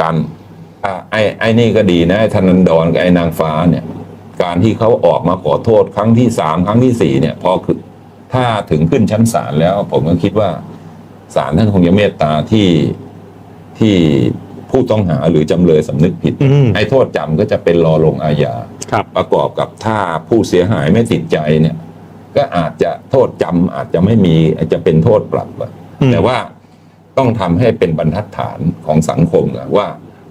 การอ่าไอ้ไอ้นี่ก็ดีนะไอ้ธนันดรกับไอ้นางฟ้าเนี่ย การที่เขาออกมาขอโทษครั้งที่สามครั้งที่สี่เนี่ยพอคือถ้าถึงขึ้นชั้นศาลแล้ว ผมก็คิดว่าศาลท่านคงจะเมตตาที่ที่ผู้ต้องหาหรือจำเลยสำนึกผิดอืมไอ้โทษจำก็จะเป็นรอลงอาญาครับประกอบกับถ้าผู้เสียหายไม่ติดใจเนี่ย ก็อาจจะโทษจำอาจจะไม่มีอาจจะเป็นโทษปรับอะอืมแต่ว่า ต้องทำให้เป็นบรรทัดฐานของสังคมอะว่า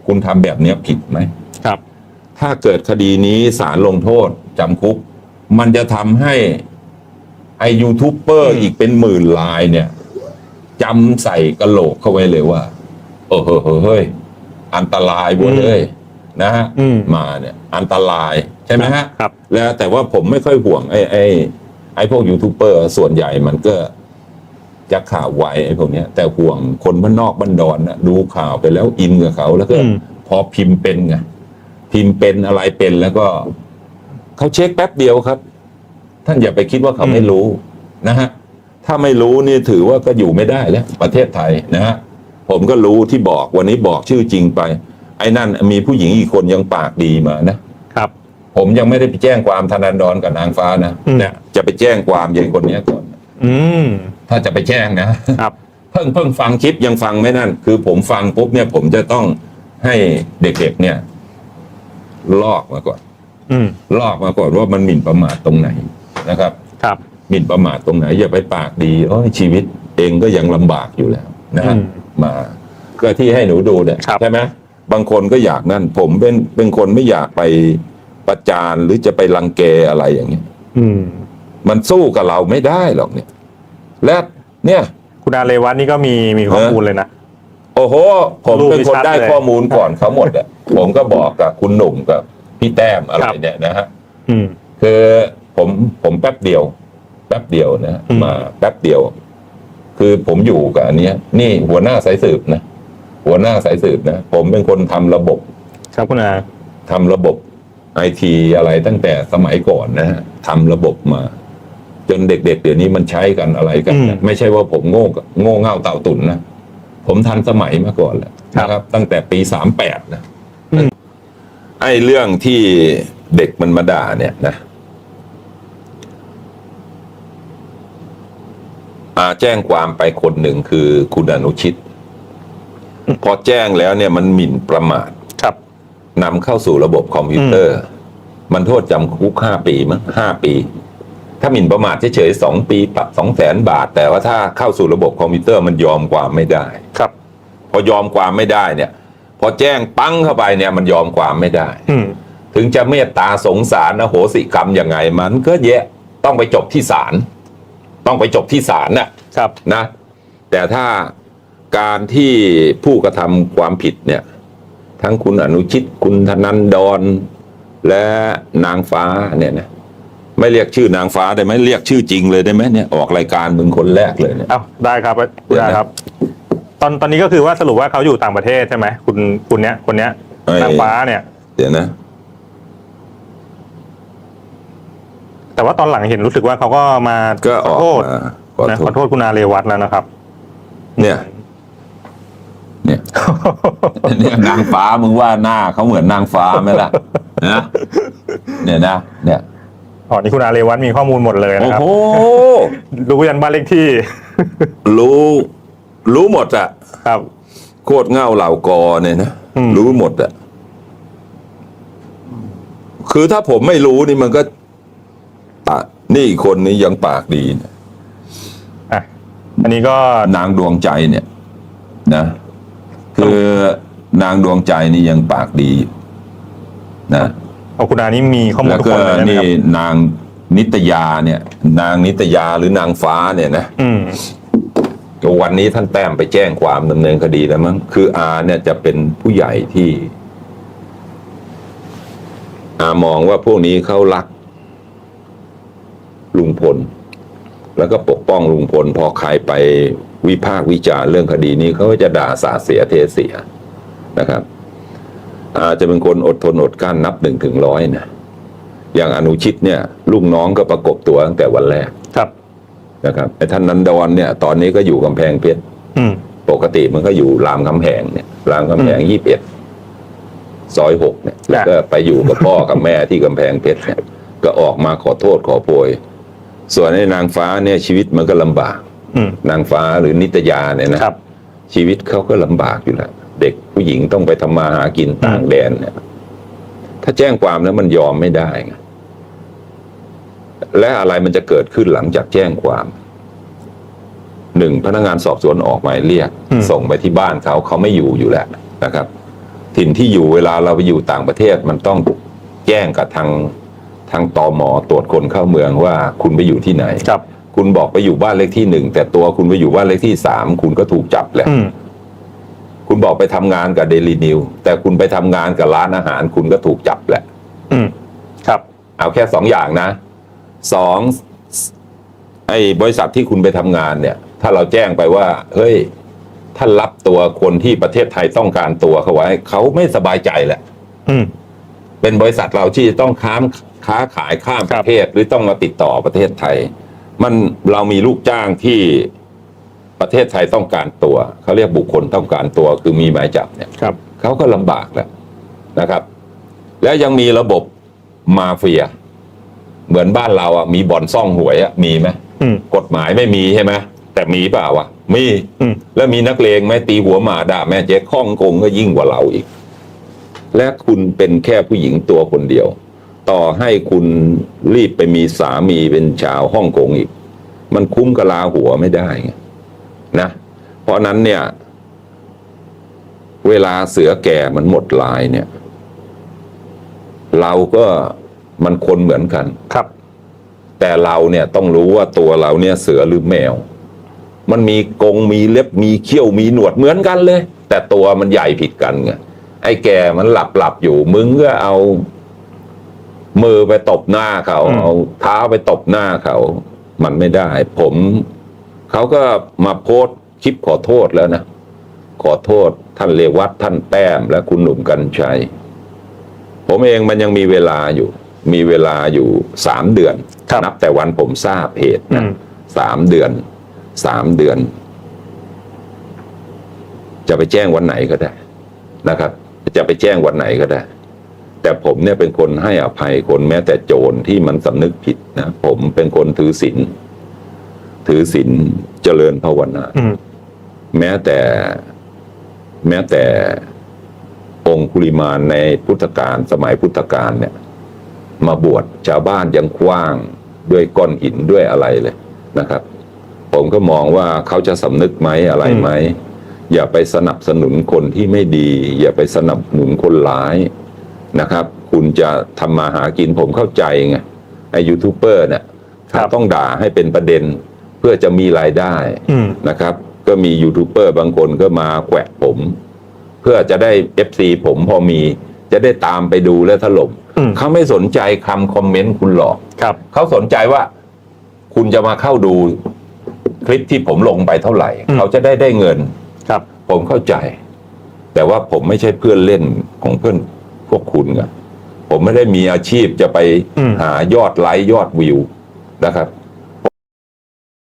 คุณทำแบบเนี้ยผิดไหมครับ ถ้าเกิดคดีนี้ศาลลงโทษจำคุก มันจะทำให้ไอยูทูบเบอร์อืมอีกเป็นหมื่นลายเนี่ยจำใส่กระโหลกเข้าไว้เลยว่าเออเฮ้ยเฮ้ยเฮ้ยอันตรายเว้ยเลยนะฮะอืมมาเนี่ย อันตรายใช่ไหมฮะครับ แล้วแต่ว่าผมไม่ค่อยห่วงไอ้ไอ้ไอ้พวกยูทูบเบอร์ส่วนใหญ่มันก็ จะข่าวไวไอ้พวกเนี้ยแต่ห่วงคนบ้านนอกบ้านดอนนะดูข่าวไปแล้วอินกับเขาแล้วก็อืมพอพิมพ์เป็นไงพิมพ์เป็นอะไรเป็นแล้วก็เขาเช็คแป๊บเดียวครับ ท่านอย่าไปคิดว่าเขาไม่รู้นะฮะถ้าไม่รู้นี่ถือว่าก็อยู่ไม่ได้แล้ว ประเทศไทยนะฮะผมก็รู้ที่บอกวันนี้บอกชื่อจริงไป ไอ้นั่นมีผู้หญิงอีกคนยังปากดีมานะครับ ผมยังไม่ได้ไปแจ้งความธนันดรกับนางฟ้านะอืมเนี่ยจะไปแจ้งความยายคนเนี้ยก่อน อืม ถ้าจะไปแจ้งนะครับ เพิ่งเพิ่งฟังคลิปยังฟังไม่นั่น คือผมฟังปุ๊บเนี่ยผมจะต้องให้เด็กๆเนี่ย ลอกมาก่อนอืมลอกมาก่อนว่ามันหมิ่นประมาทตรงไหนนะครับ ครับ หมิ่นประมาทตรงไหน อย่าไปปากดีโอ้ยชีวิตเองก็ยังลำบากอยู่แล้วนะฮะอืมมาก็ที่ให้หนูดูเนี่ยครับ ใช่ไหมบางคนก็อยากนั่น ผมเป็นเป็นคนไม่อยากไปประจานหรือจะไปรังแกอะไรอย่างเงี้ย อืม มันสู้กับเราไม่ได้หรอกเนี่ย และเนี่ย คุณอาเรวัตนี่ก็มีมีข้อมูลเลยนะ โอ้โห ผมรูปเป็นคนชัดได้เลย ข้อมูลก่อนเขาหมดอะ ผมก็บอกกับคุณหนุ่มกับพี่แต้มอะไรครับเนี่ยนะฮะ อืม คือผมผมแป๊บเดียว แป๊บเดียวนะฮะอืม มาแป๊บเดียว คือผมอยู่กับอันเนี้ย นี่หัวหน้าสายสืบนะหัวหน้าสายสืบนะผมเป็นคนทำระบบครับคุณอา ทำระบบไอทีอะไรตั้งแต่สมัยก่อนนะฮะทำระบบมา จนเด็ก ๆ เดี๋ยวนี้มันใช้กันอะไรกันนะไม่ใช่ว่าผมโง่โง่เง่าเต่าตุนนะ ผมทันสมัยมาก่อนแหละนะครับ ตั้งแต่ปีสามแปดนะ ไอ้เรื่องที่เด็กมันมาด่าเนี่ยนะอาแจ้งความไปคนหนึ่งคือคุณอนุชิต พอแจ้งแล้วเนี่ยมันหมิ่นประมาทครับ นำเข้าสู่ระบบคอมพิวเตอร์ มันโทษจำคุกห้าปีมั้งห้าปี ถ้าหมิ่นประมาทเฉยๆสองปีปรับสองแสนบาท แต่ว่าถ้าเข้าสู่ระบบคอมพิวเตอร์มันยอมความไม่ได้ ครับ พอยอมความไม่ได้เนี่ย พอแจ้งปังเข้าไปเนี่ยมันยอมความไม่ได้ อืม ถึงจะเมตตาสงสารนะโหสิกรรมยังไงมันก็แยะต้องไปจบที่ศาลต้องไปจบที่ศาลน่ะครับ นะ แต่ถ้าการที่ผู้กระทำความผิดเนี่ย ทั้งคุณอนุชิตคุณธนันดร และนางฟ้าเนี่ยนะ ไม่เรียกชื่อนางฟ้าได้ไหมเรียกชื่อจริงเลยได้ไหมเนี่ยออกรายการมึงคนแรกเลยเนี่ย เอาได้ครับคุณอาครับ ตอนตอนนี้ก็คือว่าสรุปว่าเขาอยู่ต่างประเทศใช่ไหมคุณคุณเนี้ยคนเนี้ยไอ้นางฟ้าเนี่ย เดี๋ยวนะ แต่ว่าตอนหลังเห็นรู้สึกว่าเขาก็มาก็ขอออกโทษมาขอนะโทขอษโทษคุณอาเรวัตแล้วนะครับ เนี่ย เนี่ยเนี่ยนางฟ้ามึงว่าหน้าเขาเหมือนนางฟ้าไหมล่ะนะเนี่ยนะเนี่ย อ๋อนี่คุณอาเรวัตมีข้อมูลหมดเลยโอ้นะครับ โห รู้ยันบ้านเลขที่ รู้รู้หมดอะครับ โคตรเง่าเหล่ากอเนี่ยนะอืม รู้หมดอะคือถ้าผมไม่รู้นี่มันก็ตะนี่อีกคนนี้ยังปากดีนะอะอันนี้ก็นางดวงใจเนี่ย นะคือนางดวงใจนี่ยังปากดีอยู่นะ เอาคุณอานี่มีข้อมูลแล้วทุกก็คนเลยนะนี่ครับนางนิตยาเนี่ย นางนิตยาหรือนางฟ้าเนี่ยนะอืมวันนี้ท่านแต้มไปแจ้งความดำเนินคดีแล้วมั้งคืออาเนี่ยจะเป็นผู้ใหญ่ที่อามองว่าพวกนี้เขารัก ลุงพล แล้วก็ปกป้องลุงพล พอใครไปวิพากษ์วิจารณ์เรื่องคดีนี้เขาก็จะด่าสาเสียเทเสียนะครับ อาจะเป็นคนอดทนอดกลั้นนับหนึ่งถึงร้อยนะอย่างอนุชิตเนี่ยลูกน้องก็ประกบตัวตั้งแต่วันแรกครับนะครับไอ้ท่านนันดรเนี่ย ตอนนี้ก็อยู่กำแพงเพชรอืมปกติมันก็อยู่รามคำแหงเนี่ยรามคำแหงอืมยี่สิบเอ็ดซอยหกเนี่ยแล้วก็ไปอยู่กับพ่อกับแม่ที่กำแพงเพชรเนี่ยก็ออกมาขอโทษขอโพย ส่วนไอ้นางฟ้าเนี่ยชีวิตมันก็ลำบากอืมนางฟ้าหรือนิตยาเนี่ยนะครับชีวิตเขาก็ลำบากอยู่แล้วเด็ก ผู้หญิงต้องไปทำมาหากินต่างแดนเนี่ย ถ้าแจ้งความแล้วมันยอมไม่ได้ไงและอะไรมันจะเกิดขึ้นหลังจากแจ้งความหนึ่งพนักงานสอบสวนออกหมายเรียกอืมส่งไปที่บ้านเขาเขาไม่อยู่อยู่แล้วนะครับ ถิ่นที่อยู่เวลาเราไปอยู่ต่างประเทศมันต้องแจ้งกับทางทางตอมตรวจคนเข้าเมืองว่าคุณไปอยู่ที่ไหนครับ คุณบอกไปอยู่บ้านเลขที่หนึ่งแต่ตัวคุณไปอยู่บ้านเลขที่สามคุณก็ถูกจับแหละอืม คุณบอกไปทำงานกับเดลินิวแต่คุณไปทำงานกับร้านอาหาร คุณก็ถูกจับแหละ อืมครับ เอาแค่สองอย่างนะสองไอ้บริษัทที่คุณไปทำงานเนี่ย ถ้าเราแจ้งไปว่า เฮ้ยท่านรับตัวคนที่ประเทศไทยต้องการตัวเขาไว้เขาไม่สบายใจแหละ อืมเป็นบริษัทเราที่จะต้องค้ามค้าขายข้ามคปรับระเทศหรือต้องมาติดต่อประเทศไทย มันเรามีลูกจ้างที่ ประเทศไทยต้องการตัว เขาเรียกบุคคลต้องการตัวคือมีหมายจับเนี่ยครับเขาก็ลำบากแหละนะครับ แล้วยังมีระบบมาเฟีย เหมือนบ้านเราอะมีบ่อนซ่องหวยอะมีไหมอืม กฎหมายไม่มีใช่ไหมแต่มีเปล่าวะมีอืม แล้วมีนักเลงไหมตีหัวหมาด่าแม่เจ๊ข้องโกงก็ยิ่งกว่าเราอีก และคุณเป็นแค่ผู้หญิงตัวคนเดียว ต่อให้คุณรีบไปมีสามีเป็นชาวฮ่องกงอีก มันคุ้มกะลาหัวไม่ได้ไง นะ เพราะนั้นเนี่ย เวลาเสือแก่มันหมดลายเนี่ย เราก็มันคนเหมือนกันครับ แต่เราเนี่ยต้องรู้ว่าตัวเราเนี่ยเสือหรือแมว มันมีกรงมีเล็บมีเขี้ยวมีหนวดเหมือนกันเลย แต่ตัวมันใหญ่ผิดกันไงไอ้แก่มันหลับหลับอยู่ มึงก็เอา มือไปตบหน้าเขาอืมเอาเท้าไปตบหน้าเขา มันไม่ได้ ผม เขาก็มาโพสต์คลิปขอโทษแล้วนะ ขอโทษท่านเลวัตท่านแต้มและคุณหนุ่มกัญชัย ผมเองมันยังมีเวลาอยู่ มีเวลาอยู่สามเดือนครับนับแต่วันผมทราบเหตุอืนะมสามเดือนสามเดือน จะไปแจ้งวันไหนก็ได้นะครับ จะไปแจ้งวันไหนก็ได้ แต่ผมเนี่ยเป็นคนให้อภัยคนแม้แต่โจรที่มันสำนึกผิดนะ ผมเป็นคนถือศีล ถือศีลเจริญภาวนาอืมแม้แต่ แม้แต่องคุลิมานในพุทธกาลสมัยพุทธกาลเนี่ย มาบวชชาวบ้านยังคว้างด้วยก้อนหินด้วยอะไรเลยนะครับ ผมก็มองว่าเขาจะสำนึกไหมอะไรไหมอย่าไปสนับสนุนคนที่ไม่ดี อย่าไปสนับสนุนคนร้ายนะครับ คุณจะทำมาหากินผมเข้าใจไงไอ้ยูทูบเบอร์เนี่ยครับต้องด่าให้เป็นประเด็น เพื่อจะมีรายได้อืมนะครับ ก็มียูทูบเบอร์บางคนก็มาแขวะผม เพื่อจะได้เอฟซีผมพอมีจะได้ตามไปดูและถล่มอืมเขาไม่สนใจคำคอมเมนต์คุณหรอกครับเขาสนใจว่าคุณจะมาเข้าดูคลิปที่ผมลงไปเท่าไหร่อืมเขาจะได้ได้เงินครับ ผมเข้าใจ แต่ว่าผมไม่ใช่เพื่อนเล่นของเพื่อนพวกคุณไงผมไม่ได้มีอาชีพจะไปอืมหายอดไลค์ยอดวิวนะครับ